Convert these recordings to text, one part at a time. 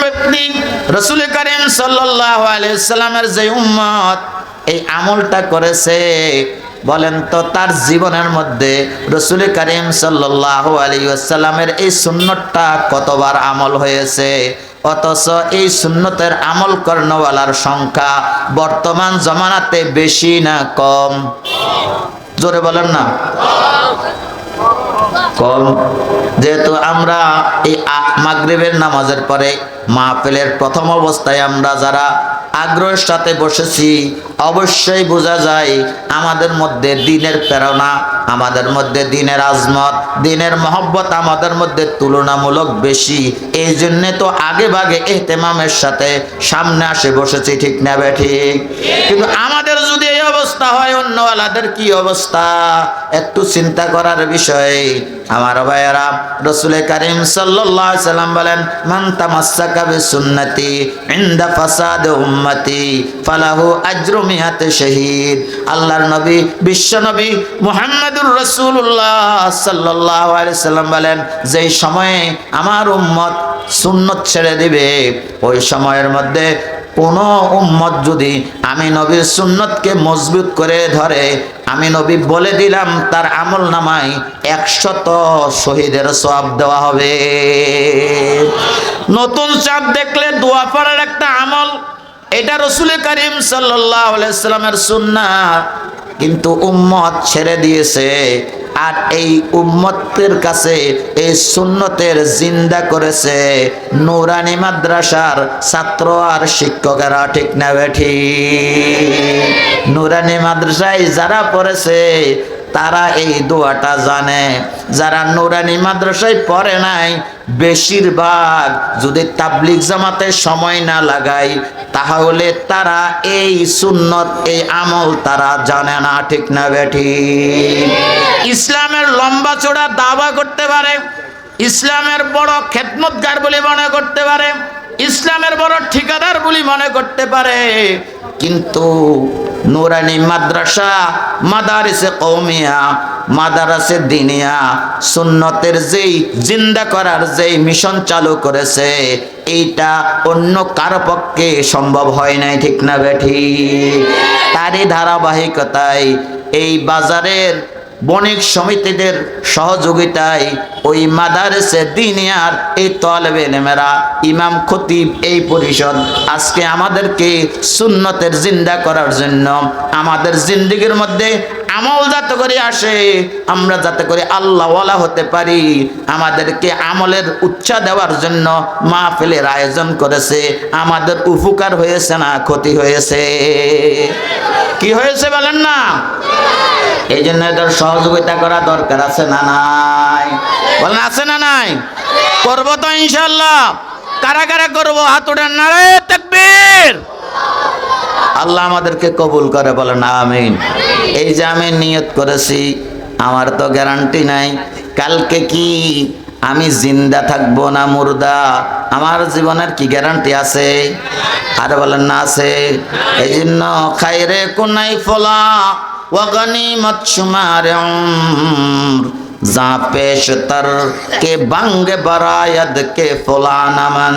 ব্যক্তি, রসুল করিম আলাইসাল্লামের যে উম্মত, এই আমলটা করেছে। বলেন তো, তার জীবনের মধ্যে রসুল করিম আসাল্লামের এই সুন্নতটা কতবার আমল হয়েছে? অথচ এই সুন্নতের আমল কর্ণওয়ালার সংখ্যা বর্তমান জমানাতে বেশি না কম? জোরে বলেন না। কম। যেহেতু আমরা এই মাগরিবের নামাজের পরে মাহফিলের প্রথম অবস্থায় আমরা যারা আগ্রহের সাথে বসেছি, অবশ্যই বোঝা যায় আমাদের মধ্যে দিনের প্রেরণা, আমাদের মধ্যে দিনের আজমত, দিনের মহব্বত আমাদের মধ্যে তুলনামূলক বেশি। এই জন্যে তো আগে ভাগে এহতেমামের সাথে সামনে আসে বসেছি, ঠিক না ঠিক? কিন্তু আমাদের যদি অবস্থা হয় অন্যওয়ালাদের কি অবস্থা? একটু চিন্তা করার বিষয়। আমার ভাইয়েরা, রসুল করিম সাল্লাল্লাহু আলাইহি সাল্লাম বলেন, মান তামাসসাকা বিসুন্নতি ইনদা ফাসাদ উম্মতি, ফালাহু আজরু মিয়াত শহীদ। আল্লাহর নবী, বিশ্ব নবী মুহাম্মদুর রাসূলুল্লাহ সাল্লাল্লাহু আলাইহি সাল্লাম বলেন যেই সময়ে আমার উম্মত সুন্নত ছেড়ে দিবে, ওই সময়ের মধ্যে কোনো উম্মত যদি আমি নবীর সুন্নতকে মজবুত করে ধরে, আমি নবী বলে দিলাম, তার আমল নামায় একশত শহীদের সব দেওয়া হবে। নতুন চাঁদ দেখলে দোয়া পড়ার একটা আমল, এটা রসুল করিম সাল্লাহ সাল্লামের সুন্না কিন্তু উম্মত ছেড়ে দিয়েছে আর এই উম্মতের কাছে এই সুন্নতের জিন্দা করেছে। নুরানি মাদ্রাসার ছাত্র আর শিক্ষকেরা ঠিক না বেঠি নুরানি মাদ্রাসায় যারা পড়েছে তারা এই দোয়াটা জানে। যারা নুরানি মাদ্রাসায় পড়ে নাই, বেশিরভাগ যদি তাবলিক জামাতে সময় না লাগাই তাহলে তারা এই সুন্নত, এই আমল তারা জানে না, ঠিক না বেঠি ইসলামের লম্বা চড়া দাবা করতে পারে, ইসলামের বড় খেদমতগার বলে মনে করতে পারে, ইসলামের বড় ঠিকাদার বলে মনে করতে পারে, কিন্তু নুরানি মাদ্রাসা, মাদারিসে কৌমিয়া মাদারাসে দিনিয়া, সুন্নতের যেই জিন্দা করার যেই মিশন চালু করেছে, এইটা অন্য কারও পক্ষে সম্ভব হয় নাই, ঠিক না বেঠি? তারই ধারাবাহিকতায় এই বাজারের বণিক সমিতিদের সহযোগিতায় ওই মাদারেসে দিনিয়ার এই তলবে নেমেরা। ইমাম খতিব এই পরিষদ আজকে আমাদেরকে সুন্নতের জিন্দা করার জন্য আমাদের জিন্দিগির মধ্যে আমল যাতে করে আসে, আমরা যাতে করে আল্লাহওয়ালা হতে পারি, আমাদেরকে আমলের উচ্চা দেওয়ার জন্য মাহফিলের আয়োজন করেছে, আমাদের উপকার হয়েছে না ক্ষতি হয়েছে। কি হয়েছে বলেন না? এই জন্য এদের সহযোগিতা করা দরকার, আছে না নাই? বলেন, আছে না নাই? করব তো ইনশাল্লাহ কারা কারা করব? হাত না তাকবীর। আল্লাহ আমাদেরকে কবুল করে, বলেন, আমিন। এই যে আমি নিয়ত করেছি, আমার তো গ্যারান্টি নাই। কালকে কি আমি জিন্দা থাকব না মুর্দা। আমার জীবনের কি গ্যারান্টি আছে? আর বলেন না আছে। এই জন্য খাইরে কোনাই ফলা ওয়াগানি মৎসুমার যা পেশ তর কে বাঙ্গে বারায়াদ কে ফোলানামান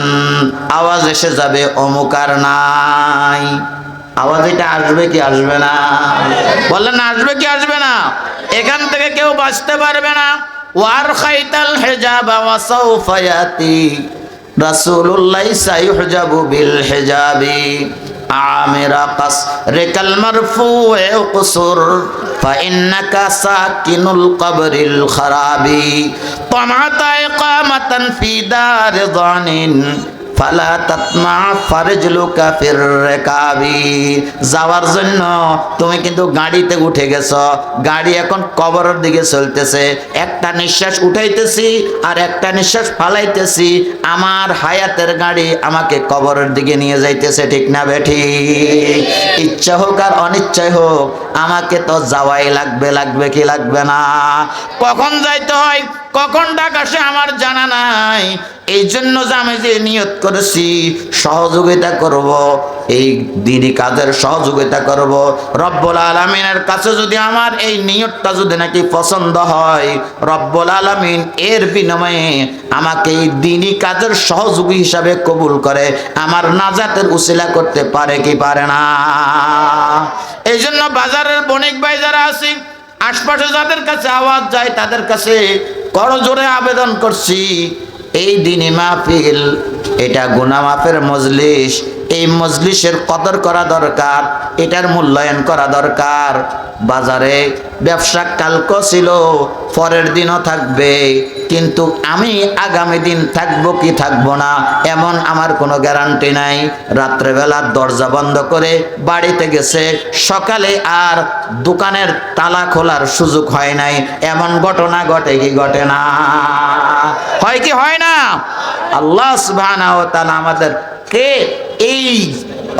আওয়াজ এসে যাবে অমুকার নাই। আওয়াজ এটা আসবে কি আসবে না? বললেন আসবে কি আসবে না? এখান থেকে কেউ বাঁচতে পারবে না। ওয়ার খাইতাল হেজাবা ওয়াসাউফা ইয়াতি রাসূলুল্লাহ সাইহুজাবু বিল হিজাবি عامر قصرك المرفوع قصر فإنك ساكن القبر الخراب طمعت إقامة في دار ضان ফালা তাতমা ফারজলুকা ফির রেকাবি। যাওয়ার জন্য তুমি কিন্তু গাড়িতে উঠে গেছো। গাড়ি এখন কবরের দিকে চলতেছে। একটা নিঃশ্বাস উঠাইতেছি আর একটা নিঃশ্বাস ফালাইতেছি। আমার হায়াতের গাড়ি আমাকে কবরের দিকে নিয়ে যাইতেছে, ঠিক না বেঠি? ইচ্ছা হোক আর অনিচ্ছাই হোক, আমাকে তো যাওয়াই লাগবে লাগবে কি লাগবে না? কখন যাইতে হয়? কখন ডাক আসে আমার জানা নাই। এই জন্য যে আমি যে নিয়ত করেছি, সহযোগিতা করব, এই দিনই কাজের সহযোগিতা করব। রব্বুল আলমিনের কাছে যদি আমার এই নিয়তটা যদি নাকি পছন্দ হয়, রব্বুল আলমিন এর বিনিময়ে আমাকে এই দিনই কাজের সহযোগী হিসাবে কবুল করে, আমার নাজাতের উসিলা করতে পারে কি পারে না? এই জন্য বাজারের বণিক ভাই যারা আছি, আশপাশে যাদের কাছে আওয়াজ যায়, তাদের কাছে করজোরে আবেদন করছি এই দিনে মাহফিল এটা গুনা মাফের মজলিস এই মজলিসের কদর করা দরকার, এটার মূল্যায়ন করা দরকার। বাজারে ব্যবসা কালকো ছিল, পরের দিনও থাকবে, কিন্তু আমি আগামী দিন থাকব কি থাকব না, এমন আমার কোনো গ্যারান্টি নাই। রাত্রেবেলা দরজা বন্ধ করে বাড়িতে গেছে, সকালে আর দোকানের তালা খোলার সুযোগ হয় নাই, এমন ঘটনা ঘটে কি ঘটে না? হয় কি হয় না? আল্লাহ সুবহানাহু ওয়া তাআলা আমাদের কে এই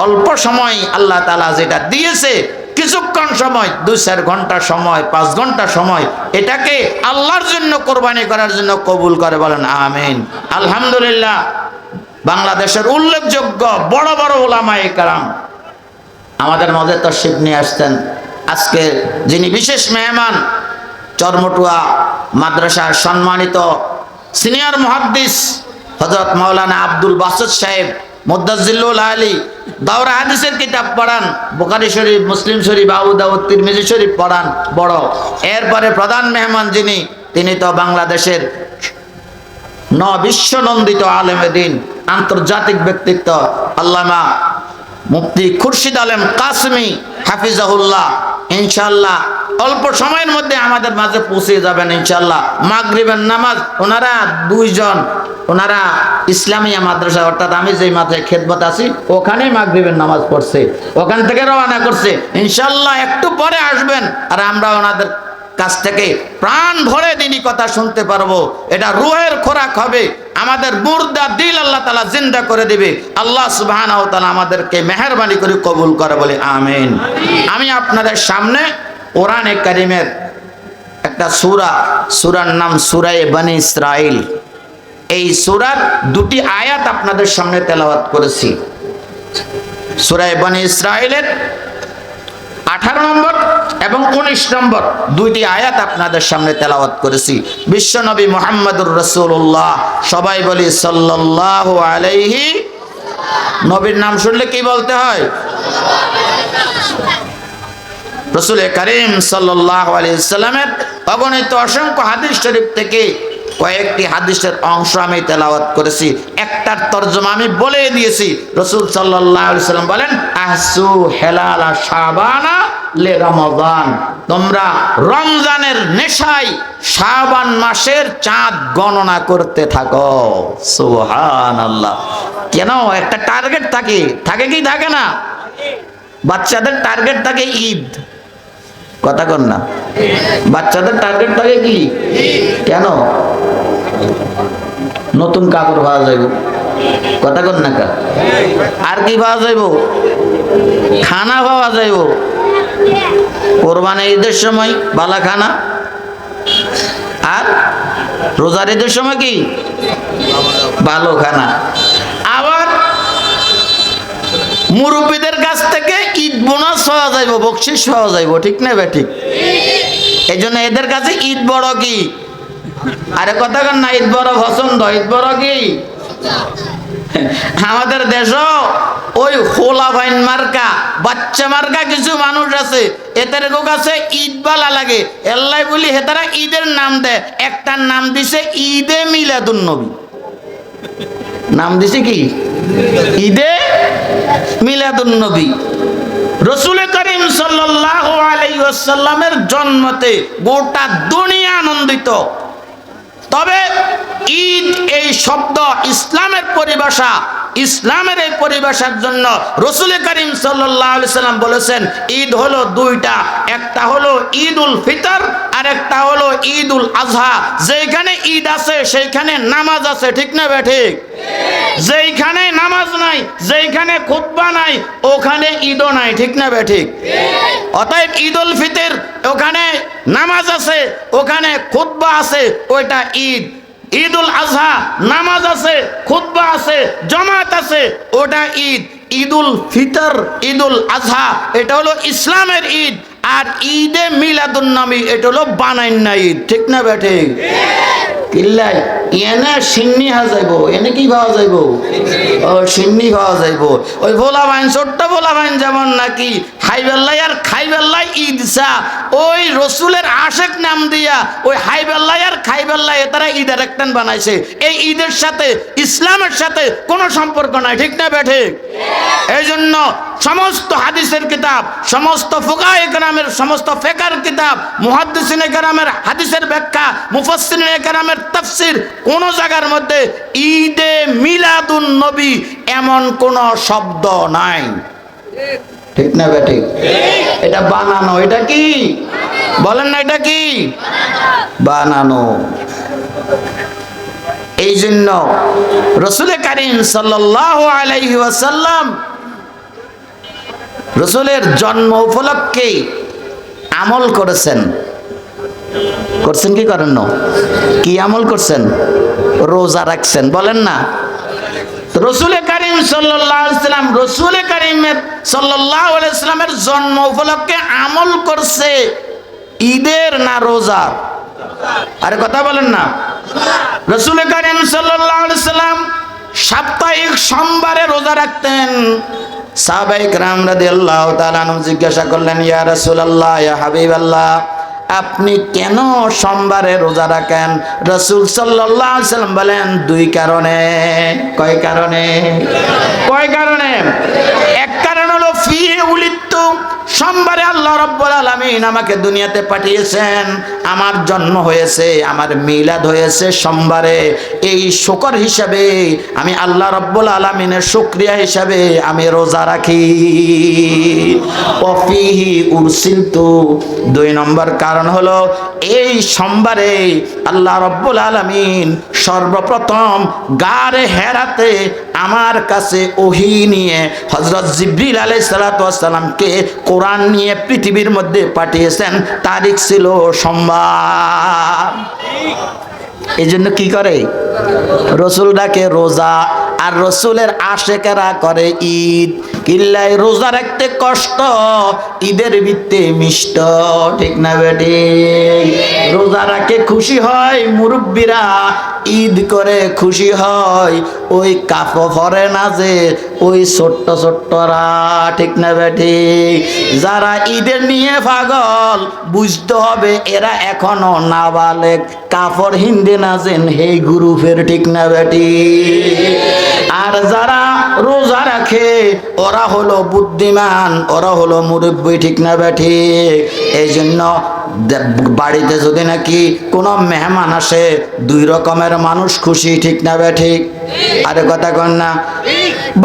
অল্প সময় আল্লাহ তালা যেটা দিয়েছে, কিছুক্ষণ সময়, দুই চার ঘণ্টা সময়, পাঁচ ঘণ্টা সময়, এটাকে আল্লাহর জন্য কোরবানি করার জন্য কবুল করে বলেন, আমিন। আলহামদুলিল্লাহ, বাংলাদেশের উল্লেখযোগ্য বড় বড় ওলামায়ে কারাম আমাদের মধ্যে তশিফ নিয়ে আসতেন আজকে যিনি বিশেষ মেহমান, চরমটুয়া মাদ্রাসার সম্মানিত সিনিয়র মুহাদ্দিস হজরত মাওলানা আব্দুল বাসুদ সাহেব মুদাজিল্লুল আলী, দাওরা হাদিসের কিতাব পড়ান বোকারি শরীফ, মুসলিম শরীফ, আবু দাউদ, তিরমিজি শরীফ পড়ান, বড়। এরপরে প্রধান মেহমান যিনি, তিনি তো বাংলাদেশের ন বিশ্বনন্দিত আলেমে দিন, আন্তর্জাতিক ব্যক্তিত্ব, আল্লামা মুফতি খুরশিদ আলম কাসমি হাফিজাহুল্লাহ ইনশাল্লাহ অল্প সময়ের মধ্যে আমাদের মাঝে পৌঁছে যাবেন ইনশাল্লাহ মাগরিবের নামাজ, ওনারা দুইজন, ওনারা ইসলামিয়া মাদ্রাসা, অর্থাৎ আমি যেই মাথায় খেদমত আছি, ওখানেই মাগরিবের নামাজ পড়ছে। ওখান থেকে রওনা করছে। ইনশাল্লাহ একটু পরে আসবেন, আর আমরা ওনাদের কাছ থেকে প্রাণ ভরে দিনই কথা শুনতে পারব। এটা রুহের খোরাক হবে। আমাদের মুর্দা দিল আল্লাহ তালা জিন্দা করে দিবে। আল্লাহ সুবাহ আমাদেরকে মেহরবানি করে কবুল করে বলে, আমিন। আমি আপনাদের সামনে কোরআনে কারিমের একটা সুরা, সুরার নাম সুরায় বানি ইসরাইল এই সুরার দুটি আয়াত আপনাদের সামনে তেলাওয়াত করেছি। সুরায় বানি ইসরাইলের আঠারো নম্বর এবং উনিশ নম্বর দুইটি আয়াত আপনাদের সামনে তেলাওয়াত করেছি। বিশ্বনবী মোহাম্মদুর রসুল্লাহ সবাই বলি সাল্লাহ আলাইহি, নবীর নাম শুনলে কি বলতে হয়? রসুল করিম আলাইসাল্লামের অগণিত অসংখ্য হাদিস শরীফ থেকে কয়েকটি হাদিসের অংশ আমি তেলাওয়াত করেছি। একটার তর্জমা আমি বলে দিয়েছি। রসুল সাল্লাম বলেন, আহসু হেলালা শাবানা লে রমজান। তোমরা রমজানের নেশায় শাবান মাসের চাঁদ গণনা করতে থাকো। সুহান আল্লাহ কেন? একটা টার্গেট থাকে। থাকে কি? থাকে না? বাচ্চাদের টার্গেট থাকে ঈদ। কথা কর না। বাচ্চাদের টার্গেট থাকে কি? কেন? নতুন কাপড় পাওয়া যাইব কথা কর না আর কি পাওয়া যাইব খানা পাওয়া যাইব কোরবানি ঈদের সময় বালা খানা। আর রোজার ঈদের সময় কি? ভালো খানা। মুরব্বীদের কাছ থেকে ঈদ বোনাস পাওয়া যাইব, বকশিস পাওয়া যাইব, ঠিক না বে ঠিক? এই জন্য এদের কাছে ঈদ বড় কি? আরে কথা কেন না, ঈদ বড় পছন্দ, ঈদ বড় কি? আমাদের দেশ ওই হোলা ভাইন মার্কা, বাচ্চা মার্কা কিছু মানুষ আছে, এদের কাছে ঈদ বালা লাগে। এল্লাই বলি হেতারা ঈদের নাম দেয়, একটার নাম দিছে ঈদে মিলাদুন নবী। নাম দিছে কি? ঈদে মিলাদুন নবী রসুল করিম সাল্লাল্লাহু আলাইহি জন্মতে গোটা দুনিয়া আনন্দিত। তবে ঈদ এই শব্দ ইসলামের পরিভাষা, ইসলামের এই পরিভাষার জন্য রসুল করিম সাল্লাম বলেছেন, ঈদ হলো দুইটা, একটা হলো ঈদ উল ফিতর আর একটা হলো ঈদ উল আজহা। যেখানে ঈদ আছে, সেইখানে নামাজ আছে, ঠিক না বে ঠিক? যেইখানে নামাজ নাই, যেইখানে খুতবা নাই, ওখানে ঈদও নাই, ঠিক না বে ঠিক? অতএব ঈদ উল ফিতর, ওখানে নামাজ আছে, ওখানে খুতবা আছে, ওইটা ঈদ। ঈদ উল আজহা, নামাজ আছে, খুতবা আছে, জমাত আছে, ওটা ঈদ। ঈদুল ফিতর, ঈদুল আজহা, এটা হলো ইসলামের ঈদ। আর ঈদে মিলাদুন নবী, এটা হলো বানাইন্না ঈদ, ঠিক না কিল্লাই, এনে এনে কি ও ওই ভোলা ছোট্ট ভোলা নাকি আর ঈদ চা, ওই রসুলের আশেক নাম দিয়া, ওই আর তারা একটান বানাইছে। এই ঈদের সাথে, ইসলামের সাথে কোনো সম্পর্ক নাই, ঠিক না বেঠে এই জন্য সমস্ত হাদিসের কিতাব, সমস্ত ফুকা একরামের সমস্ত ফেকার কিতাব, মুহাদ্দিসিন একরামের হাদিসের ব্যাখ্যা মুফাসসিন একরামের তাফসির, কোন জায়গার মধ্যে ঈদে মিলাদুন নবী এমন কোন শব্দ নাই। ঠিক না বেটি এটা বানানো, এটা কি? বলেন না এটা কি? বানানো। এই জন্য রসুল করিম সাল্লাহ আলাইহি ওয়াসাল্লাম রসুলের জন্ম উপলক্ষে আমল করেছেন। করছেন কি করেন কি আমল করছেন? রোজা রাখছেন। বলেন না। রসুল করিম সাল্লাম, রসুল করিমের সাল্লামের জন্ম উপলক্ষে আমল করছে। ঈদের না রোজা? আরে কথা বলেন না। রসুল করিম সাল্লাম সাপ্তাহিক সোমবারে রোজা রাখতেন। সাহাবাইক রাম রাদি আল্লাহ তালানু জিজ্ঞাসা করলেন, ইয়া রসুল্লাহ ইয়া হাবিব আল্লাহ আপনি কেন সোমবারে রোজা রাখেন? রসুল সাল্লাম বলেন, দুই কারণে। কয় কারণে? কয় কারণে? এক সোমবারে আল্লাহ রব্বুল আলামিন আমাকে দুনিয়াতে পাঠিয়েছেন। আমার জন্ম হয়েছে, আমার মিলাদ হয়েছে সোমবারে। এই শুকর হিসাবে আমি আল্লাহ রব্বুল আলামিনের শুক্রিয়া হিসাবে আমি রোজা রাখি। অফিহি উরসিলতু। দুই নম্বর কারণ হলো, এই সোমবারে আল্লাহ রব্বুল আলামিন সর্বপ্রথম গারে হেরাতে আমার কাছে ওহি নিয়ে হজরত জিব্রিল আলাই সালাতামকে কোরআন নিয়ে পৃথিবীর মধ্যে পাঠিয়েছেন, তারিখ ছিল সোমবার। এই জন্য কি করে? রসুল ডাকে রোজা, আর রসুলের আশেকেরা করে ঈদ। কিল্লাই রোজা রাখতে কষ্ট, ঈদের ভিত্তে মিষ্ট, ঠিক না বেটি? রোজা রাখে খুশি হয় মুরব্বীরা, ঈদ করে খুশি হয়, ওই কাপ ভরে না যে ওই ছোট্ট ছোট্টরা, ঠিক না বেটি? যারা ঈদের নিয়ে পাগল, বুঝতে হবে এরা এখনও না নাবালেক, কাপড় হিন্দে নাচেন হেই গ্রুপের, ঠিক না বেটি? আর যারা রোজা রাখে। ওরা হলো বুদ্ধিমান ওরা হলো মুরব্বী ঠিক না ব্যাঠি এই জন্য বাড়িতে যদি নাকি কোনো মেহমান আসে দুই রকমের মানুষ খুশি ঠিক না ব্যাঠি আরে কথা কন না।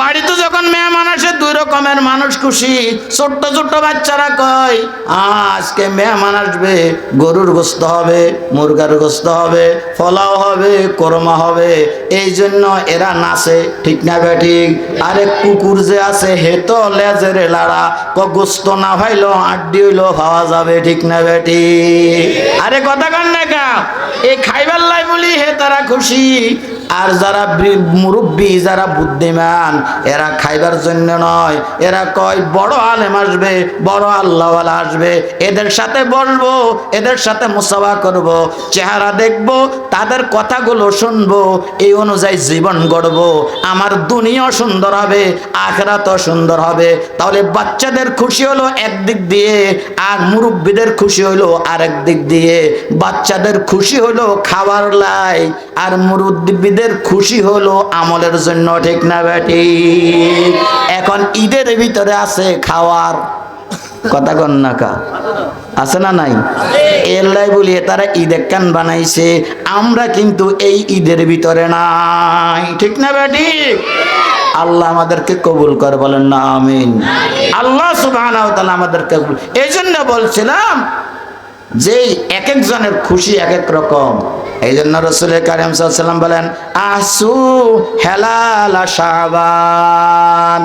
বাড়িতে যখন মেহমান আসে রকমের মানুষ খুশি। ছোট্ট ছোট্ট বাচ্চারা কয়, আজকে মেহমান আসবে, গরুর গোস্ত হবে, মুরগার গোস্ত হবে ফলাও হবে, কোরমা হবে। এই জন্য এরা নাচে, ঠিক না বেঠিক আরে কুকুর যে আছে, হে তো লেজেরে লাড়া। ক গোস্ত না ভাইলো, আড্ডি হইল খাওয়া যাবে, ঠিক না বেটি আরে কথা কন না কা এই খাইবার লাই বলি, হে তারা খুশি। আর যারা মুরব্বী, যারা বুদ্ধিমান, এরা খাইবার জন্য নয়। এরা কয়, বড় আলেম আসবে, বড় আল্লাহওয়ালা আসবে। এদের সাথে বলব এদের সাথে মুসাফা করব, চেহারা দেখব, তাদের কথাগুলো শুনব, এই অনুযায়ী জীবন গড়ব। আমার দুনিয়াও সুন্দর হবে, আখরাতও সুন্দর হবে। তাহলে বাচ্চাদের খুশি হলো একদিক দিয়ে, আর মুরব্বীদের খুশি হলো আরেক দিক দিয়ে। বাচ্চাদের খুশি হলো খাবার লাই, আর মুরব্বীদের খুশি হলো আমলের জন্য, ঠিক না বেটি? এখন ঈদের ভিতরে আছে খাওয়ার। কথা না কা। আছে না নাই? এল্লাই বলি, তারা ঈদ কান বানাইছে। আমরা কিন্তু এই ঈদের ভিতরে নাই। ঠিক না বেটি? আল্লাহ আমাদেরকে কবুল করে, বলেন না, আমিন। আল্লাহ তাআলা আমাদেরকে এই জন্য বলছিলাম যে এক একজনের খুশি এক এক রকম। এই জন্য রসুল কারিম সাল্লাম বলেন আসু হেলালা শাবান।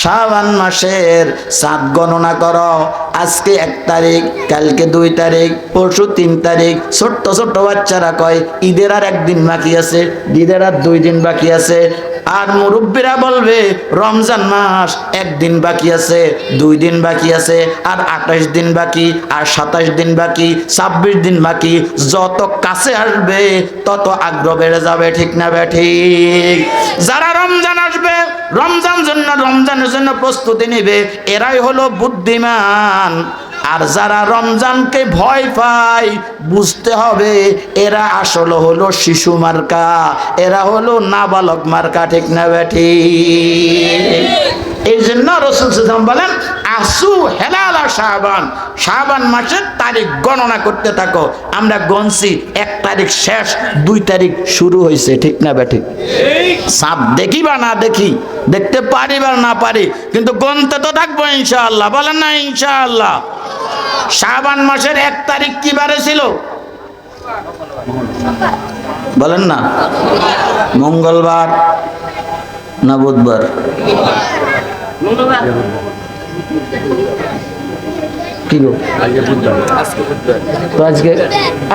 শাবান মাসের সাত গণনা করো। আজকে এক তারিখ, কালকে দুই তারিখ, পরশু তিন তারিখ। ছোট্ট ছোট্ট বাচ্চারা কয়, ঈদের আর একদিন বাকি আছে, ঈদের আর দুই দিন বাকি আছে। আর মুরব্বীরা বলবে, রমজান মাস একদিন বাকি আছে, দুই দিন বাকি আছে, আর আঠাশ দিন বাকি, আর সাতাশ দিন বাকি, ছাব্বিশ দিন বাকি। যত কাছে আসবে তত আগ্রহ বেড়ে যাবে, ঠিক না ঠিক? যারা রমজান আসবে, রমজান জন্য, রমজানের জন্য প্রস্তুতি নেবে, এরাই হলো বুদ্ধিমান। আর যারা রমজানকে ভয় পায়, বুঝতে হবে, এরা আসলে হলো শিশু মার্কা, এরা হলো নাবালক মার্কা, ঠিক না বেঠি এই জন্য রসুল সাল্লাম বলেন, আসু হেলালা শাহবান শাহবান মাসের তারিখ গণনা করতে থাকো। আমরা গনছি এক তারিখ শেষ, দুই তারিখ শুরু হয়েছে ঠিক না বেঠিক সাপ দেখি বা না দেখি, দেখতে পারি বা না পারি, কিন্তু গনতে তো থাকব ইনশাআল্লাহ, বলেন না ইনশাআল্লাহ। শাবান মাসের এক তারিখ কি বারে ছিল? বলেন না। মঙ্গলবার না বুধবার? কি গো তো আজকে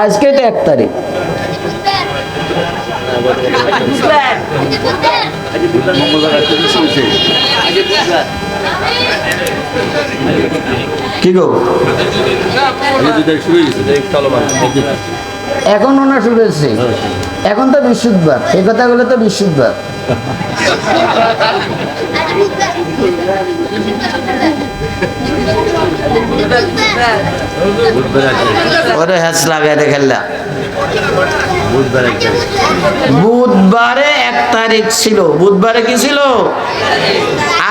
আজকে তো এক তারিখ। কি গো? এখন ওনা শুরু হয়েছে। এখন তো বিশুদ্ধবার এই কথাগুলো তো বিশুদ্ধবার ওরে হ্যাস লাগাই খেললা বুধবারে এক তারিখ ছিল। বুধবারে কি ছিল?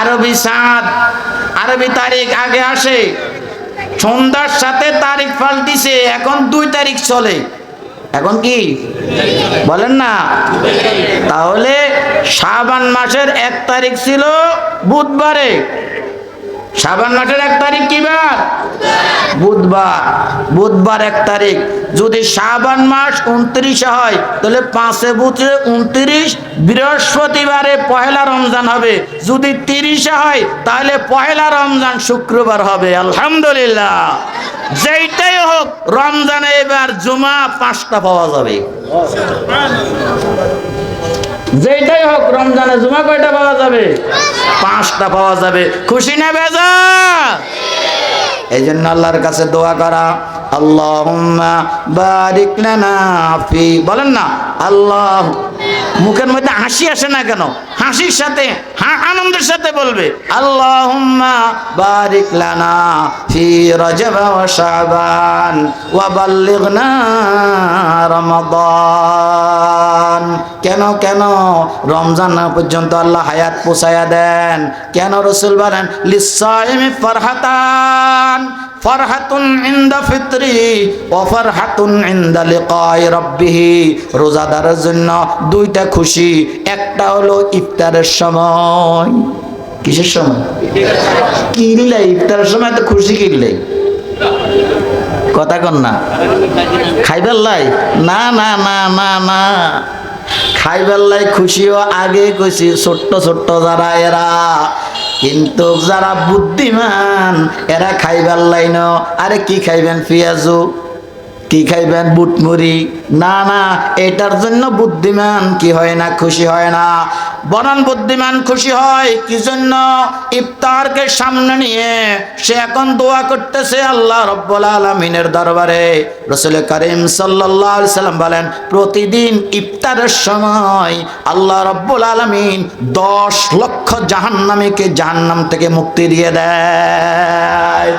আরবি সাত। আরবি তারিখ আগে আসে। সন্ধ্যার সাথে তারিখ পাল্টিছে। এখন দুই তারিখ চলে। এখন কি? বলেন না। তাহলে শাবান মাসের এক তারিখ ছিল বুধবারে। শাবান মাসের এক তারিখ কি বার? বুধবার। বুধবার এক তারিখ। যদি শাবান মাস উনত্রিশে হয়, তাহলে পাঁচে বুধে উনত্রিশ, বৃহস্পতিবারে পহেলা রমজান হবে। যদি তিরিশে হয়, তাহলে পহেলা রমজান শুক্রবার হবে। আলহামদুলিল্লাহ। যেইটাই হোক, রমজানে এবার জুমা পাঁচটা পাওয়া যাবে। যেটাই হোক, রমজানে জুমা কয়টা পাওয়া যাবে? পাঁচটা পাওয়া যাবে। খুশি না বেজা এই জন্য আল্লাহর কাছে দোয়া করা আল্লাহ বারিক না বলেন না, আল্লাহ মুখের মধ্যে হাসি আসে না কেন? হাসির সাথে, হা আনন্দের সাথে বলবে, আল্লাহুম্মা বারিক ওয়া কেন কেন রমজান পর্যন্ত আল্লাহ হায়াত পোষায়া দেন? কেন রসুল বলেন ফরহাতুন ইনদা ফিতরি ও ফরহাতুন ইনদা লিকাই রাব্বিহি। রোজাদারের জন্য দুইটা খুশি, একটা হলো ইফতারের সময়। কিসের সময়? কিনলে ইফতারের সময় তো খুশি কিনলে। কথা কন না। খাইবার লাই? না না না না না। খাইবার লাই খুশিও আগে কইছি ছোট্ট ছোট্ট যারা এরা কিন্তু যারা বুদ্ধিমান এরা খাইবার লাইন আরে কি খাইবেন পিয়াজু? কি খাইবেন বুটমুড়ি না না, এটার জন্য বুদ্ধিমান কি হয় না, খুশি হয় না। বরং বুদ্ধিমান খুশি হয়, কি জন্য? ইফতারকে সামনে নিয়ে সে এখন দোয়া করতেছে আল্লাহ রব্বুল আলমিনের দরবারে। রসুল করিম সাল্লাহ সাল্লাম বলেন, প্রতিদিন ইফতারের সময় আল্লাহ রব্বুল আলমিন দশ লক্ষ জাহান্নামীকে জাহান্নাম থেকে মুক্তি দিয়ে দেয়।